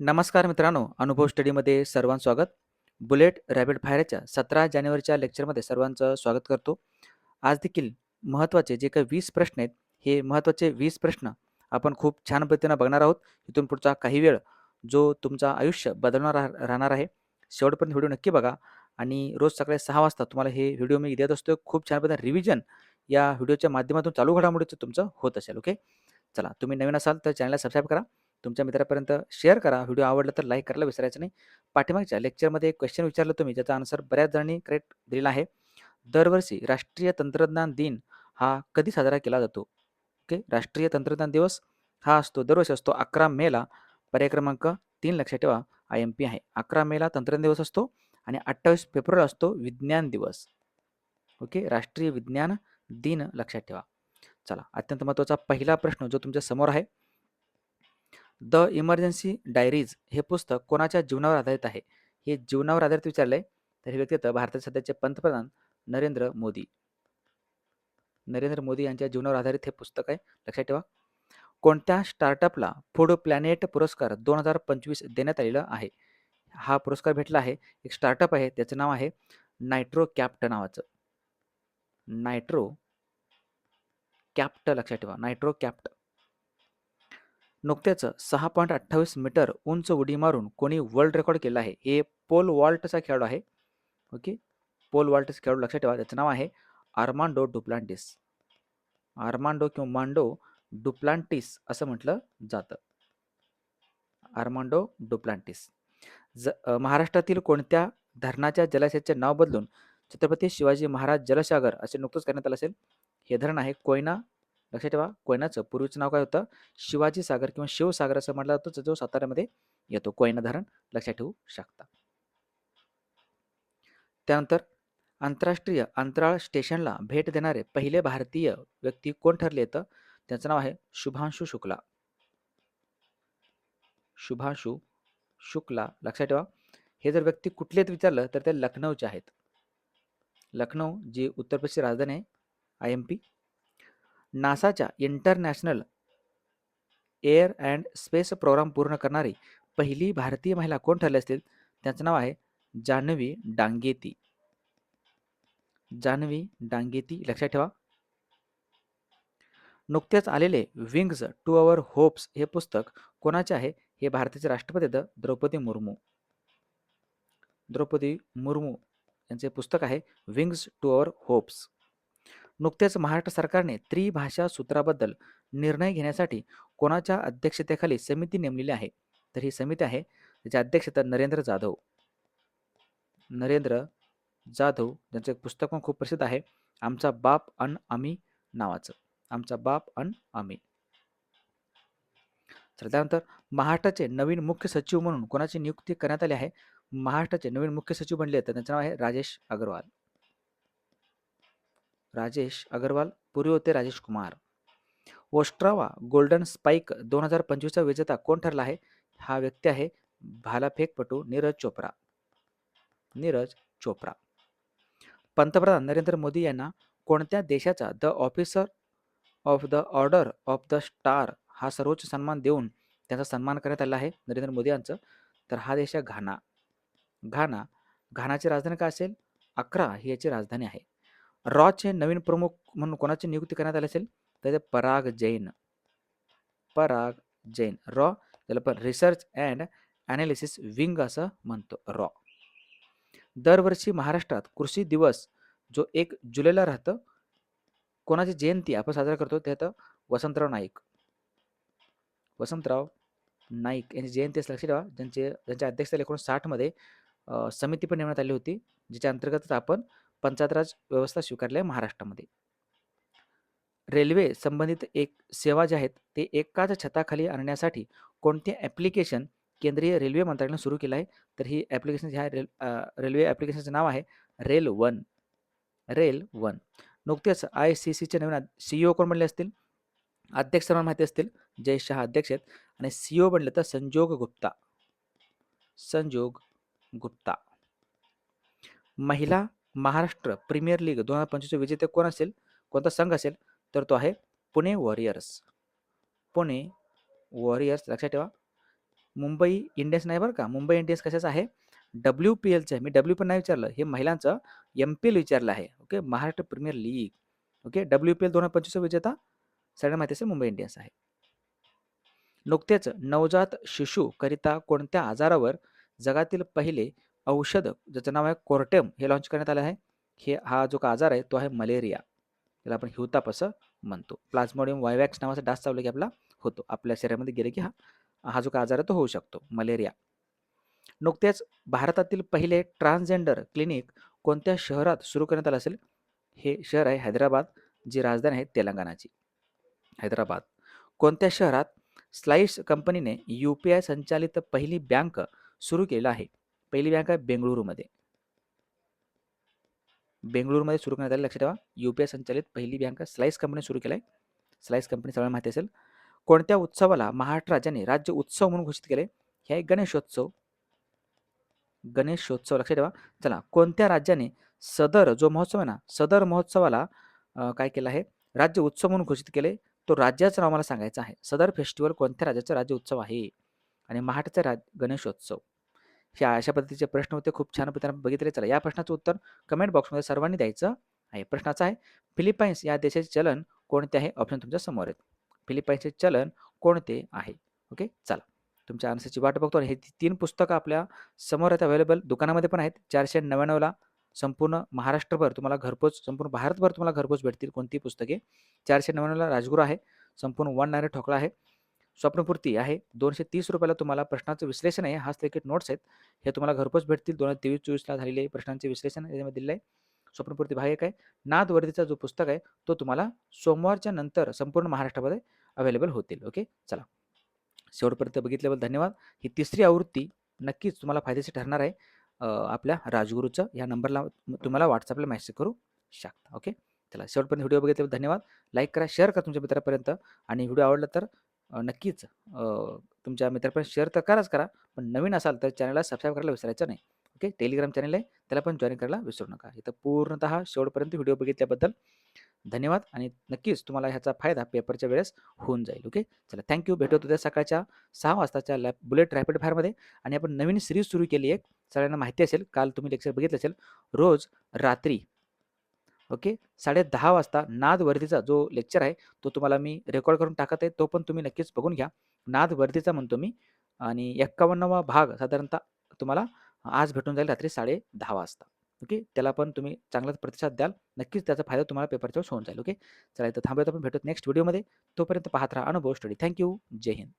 नमस्कार मित्रांनो, अनुभव स्टडीमध्ये सर्वांचं स्वागत. बुलेट रॅपिड फायरच्या 17 जानेवारीच्या लेक्चरमध्ये सर्वांचं स्वागत करतो. आज देखील महत्त्वाचे जे काही वीस प्रश्न आहेत, हे महत्त्वाचे वीस प्रश्न आपण खूप छान पद्धतीनं बघणार आहोत. इथून पुढचा काही वेळ जो तुमचं आयुष्य बदलणार राहणार आहे. शेवटपर्यंत व्हिडिओ नक्की बघा आणि रोज सकाळी सहा वाजता तुम्हाला हे व्हिडिओ मी देत असतो. खूप छान पद्धतीने रिव्हिजन या व्हिडिओच्या माध्यमातून चालू घडामोडीचं तुमचं होत असेल. ओके. चला तुम्ही नवीन असाल तर चॅनलला सबस्क्राईब करा. तुमच्या मित्रापर्यंत शेअर करा. व्हिडिओ आवडला तर लाईक करायला विसरायचं नाही. पाठीमागच्या लेक्चरमध्ये एक क्वेश्चन विचारलं तुम्ही ज्याचा आन्सर बऱ्याच जणांनी करेक्ट दिलेला आहे. दरवर्षी राष्ट्रीय तंत्रज्ञान दिन हा कधी साजरा केला जातो? ओके. राष्ट्रीय तंत्रज्ञान दिवस हा असतो दरवर्षी असतो 11 मेला. पर्याय क्रमांक तीन लक्षात ठेवा. आय-एम-पी आहे. 11 मेला तंत्रज्ञान दिवस असतो आणि अठ्ठावीस फेब्रुवारी असतो विज्ञान दिवस. ओके. राष्ट्रीय विज्ञान दिन लक्षात ठेवा. चला अत्यंत महत्त्वाचा पहिला प्रश्न जो तुमच्यासमोर आहे. द इमर्जन्सी डायरीज हे पुस्तक कोणाच्या जीवनावर आधारित आहे? हे जीवनावर आधारित विचारलंय. तर हे व्यक्ती आहेत भारताचे सध्याचे पंतप्रधान नरेंद्र मोदी. नरेंद्र मोदी यांच्या जीवनावर आधारित हे पुस्तक आहे. लक्षात ठेवा. कोणत्या स्टार्टअपला फूड प्लॅनेट पुरस्कार 2025 देण्यात आलेला आहे? हा पुरस्कार भेटला आहे. एक स्टार्टअप आहे त्याचं नाव आहे नायट्रो कॅप्ट नावाचं. नायट्रो कॅप्ट लक्षात ठेवा. नायट्रो कॅप्ट. नुकत्याच 6.28 मीटर उंच उडी मारून कोणी वर्ल्ड रेकॉर्ड केलं आहे? हे पोल वॉल्टचा खेळाडू आहे. ओके. पोल वॉल्टचा खेळाडू लक्षात ठेवा. त्याचं नाव आहे आर्मांडो डुप्लांटिस. आर्मांडो किंवा मांडो डुप्लांटिस असं म्हटलं जातं. Armando Duplantis. ज महाराष्ट्रातील कोणत्या धरणाच्या जलाशयाचे नाव बदलून छत्रपती शिवाजी महाराज जलसागर असे नुकतंच करण्यात आलं असेल? हे धरण आहे कोयना. लक्षात ठेवा. कोयनाचं पूर्वीचं नाव काय होतं? शिवाजी सागर किंवा शिवसागर असं म्हटलं जातं जो साताऱ्यामध्ये येतो. कोयना धरण लक्षात ठेवू शकता. त्यानंतर आंतरराष्ट्रीय अंतराळ स्टेशनला भेट देणारे पहिले भारतीय व्यक्ती कोण ठरले तर त्यांचं नाव आहे शुभांशु शुक्ला. शुभांशु शुक्ला लक्षात ठेवा. हे जर व्यक्ती कुठले विचारलं तर ते लखनौचे आहेत. लखनौ जी उत्तर प्रदेशची राजधानी आहे. I M P. नासाच्या international air and space programme पूर्ण करणारी पहिली भारतीय महिला कोण ठरली असतील? त्याचं नाव आहे जान्हवी डांगेती. जान्हवी डांगेती लक्षात ठेवा. नुकतेच आलेले विंग्ज टू अवर होप्स हे पुस्तक कोणाचे आहे? हे भारताचे राष्ट्रपती आहेत द्रौपदी मुर्मू. द्रौपदी मुर्मू यांचे पुस्तक आहे विंग्ज टू अवर होप्स. नुकतेच महाराष्ट्र सरकारने त्रिभाषा सूत्राबद्दल निर्णय घेण्यासाठी कोणाच्या अध्यक्षतेखाली समिती नेमलेली आहे? तर ही समिती आहे त्याचे अध्यक्षता नरेंद्र जाधव. नरेंद्र जाधव ज्यांचं एक पुस्तक पण खूप प्रसिद्ध आहे. आमचा बाप अन आम्ही नावाचं. आमचा बाप अन आम्ही. तर त्यानंतर महाराष्ट्राचे नवीन मुख्य सचिव म्हणून कोणाची नियुक्ती करण्यात आली आहे? महाराष्ट्राचे नवीन मुख्य सचिव बनले आहेत त्यांचं नाव आहे राजेश अग्रवाल. राजेश अग्रवाल. पूर्वी होते Rajesh Kumar. Ostrava golden spike 2025 चा विजेता कोण ठरला आहे? हा व्यक्ती आहे भालाफेकपटू नीरज चोप्रा. नीरज चोप्रा. पंतप्रधान नरेंद्र मोदी यांना कोणत्या देशाचा the officer of the order of the star हा सर्वोच्च सन्मान देऊन त्यांचा सन्मान करण्यात आला आहे नरेंद्र मोदी यांचं? तर हा देश आहे घाना. घाना. घानाची राजधानी काय असेल? अकरा ही याची राजधानी आहे. रॉचे नवीन प्रमुख म्हणून कोणाची नियुक्ती करण्यात आली असेल? तर ते पराग जैन. पराग जैन. रॉ त्याला पण रिसर्च अँड ॲनालिसिस विंग असं म्हणतो रॉ. दरवर्षी महाराष्ट्रात कृषी दिवस जो एक जुलैला राहतं. कोणाची जयंती आपण साजरा करतो ते तर वसंतराव नाईक. वसंतराव नाईक यांची जयंती असं लक्षात ठेवा. ज्यांचे ज्यांच्या अध्यक्षतेला 1960 साठमध्ये समिती पण नेमण्यात आली होती. ज्याच्या अंतर्गतच आपण पंचायत राज व्यवस्था स्वीकारली आहे महाराष्ट्रामध्ये. रेल्वे संबंधित एक सेवा ज्या आहेत ते एकाच छताखाली आणण्यासाठी कोणते ॲप्लिकेशन केंद्रीय रेल्वे मंत्रालयाने सुरू केलं आहे? तर ही ॲप्लिकेशन ह्या रेल रेल्वे ॲप्लिकेशनचं नाव आहे रेल वन. Rail one. नुकतेच आय-सी-सीचे नवीन सी ओ कोण बनले असतील? अध्यक्ष सर्वांना माहिती असतील. जय शहा अध्यक्ष आहेत आणि सी ओ बनले तर संजोग गुप्ता. संजोग गुप्ता. महिला महाराष्ट्र प्रीमियर लीग दोन हजार पंचवीसचे विजेते कोण असेल? कोणता संघ असेल? तर तो आहे पुणे वॉरियर्स. पुणे वॉरियर्स लक्षात ठेवा. मुंबई इंडियन्स नाही बरं का? मुंबई इंडियन्स कशाचं आहे? डब्ल्यू पी एलचं आहे. मी डब्ल्यू पण नाही विचारलं. हे महिलांचं एम पी एल विचारलं आहे. Okay? Maharashtra premier league. Okay? W P L दोन हजार पंचवीस विजेता? सगळ्यांना माहिती असेल मुंबई इंडियन्स आहे. नुकतेच नवजात शिशूकरिता कोणत्या आजारावर जगातील पहिले औषध ज्याचं नाव आहे कोर्टेम हे लॉन्च करण्यात आलं आहे. हे हा जो का आजार आहे तो आहे मलेरिया. त्याला आपण हिवताप असं म्हणतो. प्लाझ्मोडियम वायवॅक्स नावाचा डास चावला की आपला? होतो. आपल्या शरीरामध्ये गेले की हा हा जो का आजार आहे तो होऊ शकतो. मलेरिया. नुकतेच भारतातील पहिले ट्रान्सजेंडर क्लिनिक कोणत्या शहरात सुरू करण्यात आलं असेल? हे शहर आहे हैदराबाद जी राजधानी आहे तेलंगणाची. हैदराबाद. कोणत्या शहरात स्लाईस कंपनीने यू पी आय संचालित पहिली बँक सुरू केलं आहे? पहिली बँक आहे बेंगळुरूमध्ये. बेंगळुरूमध्ये सुरू करण्यात आली. लक्षात ठेवा. यू पी आय संचालित पहिली बँक स्लाइस कंपनी सुरू केलं आहे स्लाइस कंपनी सगळ्यांना माहिती असेल. कोणत्या उत्सवाला महाराष्ट्र राज्याने राज्य उत्सव म्हणून घोषित केले हे आहे गणेशोत्सव. गणेशोत्सव. लक्षात ठेवा. चला. कोणत्या राज्याने सदर जो महोत्सव आहे ना सदर महोत्सवाला काय केलं आहे? राज्य उत्सव म्हणून घोषित केले तो राज्याचं नाव मला सांगायचं आहे. सदर फेस्टिवल कोणत्या राज्याचा राज्य उत्सव आहे? आणि महाराष्ट्राचा राज गणेशोत्सव. हे अशा पद्धतीचे प्रश्न होते. खूप छान पद्धतीने बघितले. चला या प्रश्नाचं उत्तर कमेंट बॉक्समध्ये सर्वांनी द्यायचं आहे. प्रश्नाचा आहे फिलिपाईन्स या देशाचे चलन कोणते आहे? ऑप्शन तुमच्यासमोर आहेत. फिलिपाईन्सचे चलन कोणते आहे? ओके चला. तुमच्या आन्सरची वाट बघतो आणि हे तीन पुस्तकं आपल्यासमोर आहेत अवेलेबल दुकानामध्ये पण आहेत. चारशे नव्याण्णवला संपूर्ण महाराष्ट्रभर तुम्हाला घरपोच संपूर्ण भारतभर तुम्हाला घरपोच भेटतील कोणती पुस्तके. चारशे नव्याण्णवला राजगुरू आहे. संपूर्ण वन नायरे ठोकळा आहे. स्वप्नपूर्ती आहे. दोनशे तीस रुपयाला तुम्हाला प्रश्नाचं विश्लेषण आहे. हाच तिकीट नोट्स आहेत. हे तुम्हाला घरपोच भेटतील. दोन हजार तेवीस चोवीसला झालेले प्रश्नांचे विश्लेषण याच्यामध्ये दिलं आहे स्वप्नपूर्ती भाग एक आहे. नाद वर्दीचा जो पुस्तक आहे तो तुम्हाला सोमवारच्या नंतर संपूर्ण महाराष्ट्रामध्ये अवेलेबल होतील. ओके चला. शेवटपर्यंत बघितल्याबद्दल धन्यवाद. ही तिसरी आवृत्ती नक्कीच तुम्हाला फायदेशीर ठरणार आहे. आपल्या राजगुरूचं. या नंबरला तुम्हाला व्हॉट्सअपला मेसेज करू शकता. ओके चला. शेवटपर्यंत व्हिडिओ बघितल्याबद्दल धन्यवाद. लाईक करा शेअर करा तुमच्या मित्रापर्यंत. आणि व्हिडिओ आवडला तर नक्कीच. तुमच्या मित्रापर्यंत शेअर तर कराच करा पण नवीन असाल तर चॅनलला सबस्क्राईब करायला विसरायचं नाही. ओके टेलिग्राम चॅनल आहे त्याला पण जॉईन करायला विसरू नका. इथं पूर्णतः शेवटपर्यंत व्हिडिओ बघितल्याबद्दल धन्यवाद आणि नक्कीच तुम्हाला ह्याचा फायदा पेपरच्या वेळेस होऊन जाईल. ओके चला थँक्यू भेटत उद्या सकाळच्या सहा वाजताच्या लॅब बुलेट रॅपिड फायरमध्ये आणि आपण नवीन सिरीज सुरू केली आहे. सगळ्यांना माहिती असेल काल तुम्ही लेक्चर बघितलं असेल. रोज रात्री ओके? साडे दहा वाजता नाद वर्दीचा जो लेक्चर आहे तो तुम्हाला मी रेकॉर्ड करून टाकत आहे तो पण तुम्ही नक्कीच बघून घ्या. नाद वर्दीचा म्हणतो मी आणि एक्कावन्नावा भाग साधारणतः तुम्हाला आज भेटून जाईल रात्री साडे दहा वाजता. ओके? त्याला पण तुम्ही चांगलाच प्रतिसाद द्याल. नक्कीच त्याचा फायदा तुम्हाला पेपरच्या होऊन जाईल. ओके? चला इथं थांबूयात आपण. भेटत नेक्स्ट व्हिडिओमध्ये. तोपर्यंत पाहत राहा अनुभव स्टडी. थँक्यू जय हिंद.